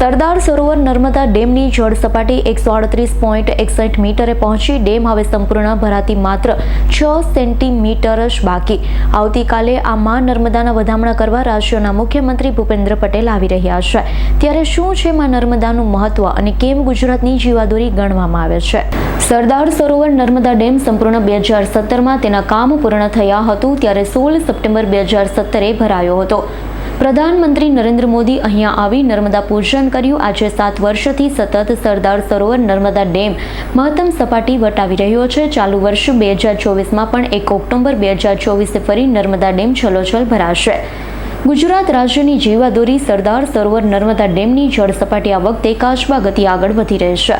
સરદાર સરોવર નર્મદા ડેમની જળ સપાટી એકસો અડત્રીસ પોઈન્ટ એકસઠ મીટરે પહોંચી. ડેમ હવે સંપૂર્ણ ભરાતી માત્ર છ સેન્ટીમીટર જ બાકી. આવતીકાલે આ મા નર્મદાના વધામણા કરવા રાજ્યના મુખ્યમંત્રી ભૂપેન્દ્ર પટેલ આવી રહ્યા છે. ત્યારે શું છે મા નર્મદાનું મહત્વ અને કેમ ગુજરાતની જીવાદોરી ગણવામાં આવે છે? સરદાર સરોવર નર્મદા ડેમ સંપૂર્ણ બે હજાર સત્તરમાં તેના કામ પૂર્ણ થયા હતું, ત્યારે સોળ સપ્ટેમ્બર બે હજાર સત્તરે ભરાયો હતો. પ્રધાનમંત્રી નરેન્દ્ર મોદી અહીંયા આવી નર્મદા પૂજન કર્યું. આજે સાત વર્ષથી સતત સરદાર સરોવર નર્મદા ડેમ મહત્તમ સપાટી વટાવી રહ્યો છે. ચાલુ વર્ષ બે હજાર ચોવીસમાં પણ એક ઓક્ટોબર બે હજાર ચોવીસે ફરી નર્મદા ડેમ છલોછલ ભરાશે. ગુજરાત રાજ્યની જીવાદોરી સરદાર સરોવર નર્મદા ડેમની જળ સપાટી આ વખતે કાચબા ગતિ આગળ વધી રહેશે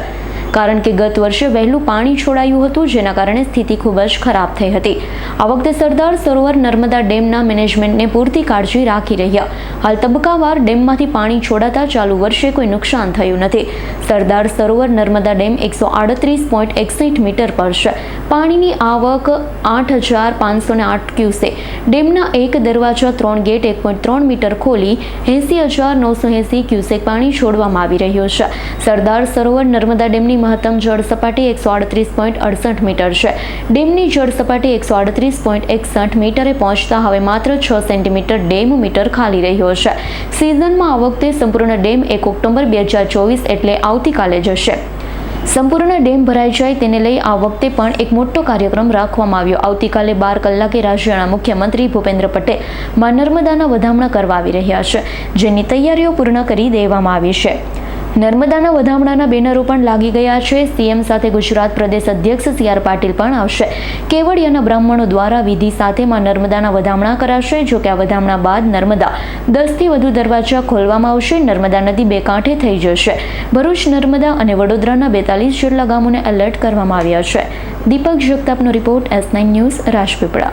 કારણ કે ગત વર્ષે વહેલું પાણી છોડાયું હતું, જેના કારણે સ્થિતિ ખૂબ જ ખરાબ થઈ હતી. આ વખતે સરદાર સરોવર નર્મદા ડેમના મેનેજમેન્ટને પૂરતી કાળજી રાખી રહ્યા. હાલ તબક્કાવાર ડેમમાંથી પાણી છોડાતા ચાલુ વર્ષે કોઈ નુકસાન થયું નથી. સરદાર સરોવર નર્મદા ડેમ એકસો આડત્રીસ પોઈન્ટ એકસઠ મીટર પર છે. પાણીની આવક આઠ હજાર પાંચસો ને આઠ ક્યુસે ડેમના એક દરવાજા ત્રણ ગેટ એક પોઈન્ટ ત્રણ મીટર ખોલી એંસી હજાર નવસો એંસી ક્યુસેક પાણી છોડવામાં આવી રહ્યું છે. સરદાર સરોવર નર્મદા ડેમની મહત્તમ જળ સપાટી એકસો અડત્રીસ પોઈન્ટ અડસઠ મીટર છે. ડેમની જળ સપાટી એકસો અડત્રીસ પોઈન્ટ એકસઠ મીટરે પહોંચતા હવે માત્ર છ સેન્ટીમીટર ડેમ મીટર ખાલી રહ્યો છે. સિઝનમાં આ વખતે સંપૂર્ણ ડેમ એક ઓક્ટોબર બે હજાર ચોવીસ એટલે આવતીકાલે જશે. સંપૂર્ણ ડેમ ભરાઈ જાય તેને લઈ આ વખતે પણ એક મોટો કાર્યક્રમ રાખવામાં આવ્યો. આવતીકાલે બાર કલાકે રાજ્યના મુખ્યમંત્રી ભૂપેન્દ્ર પટેલમાં નર્મદાના વધામણા કરવા આવી રહ્યા છે, જેની તૈયારીઓ પૂર્ણ કરી દેવામાં આવી છે. નર્મદાના વધામણાના બેનરો પણ લાગી ગયા છે. સીએમ સાથે ગુજરાત પ્રદેશ અધ્યક્ષ સી આર પાટીલ પણ આવશે. કેવડિયાના બ્રાહ્મણો દ્વારા વિધિ સાથેમાં નર્મદાના વધામણા કરાશે. જો કે આ વધામણા બાદ નર્મદા દસથી વધુ દરવાજા ખોલવામાં આવશે. નર્મદા નદી બે કાંઠે થઈ જશે. ભરૂચ, નર્મદા અને વડોદરાના બેતાલીસ જેટલા ગામોને એલર્ટ કરવામાં આવ્યા છે. Deepak જગતાપનો report S nine news Rajpipla.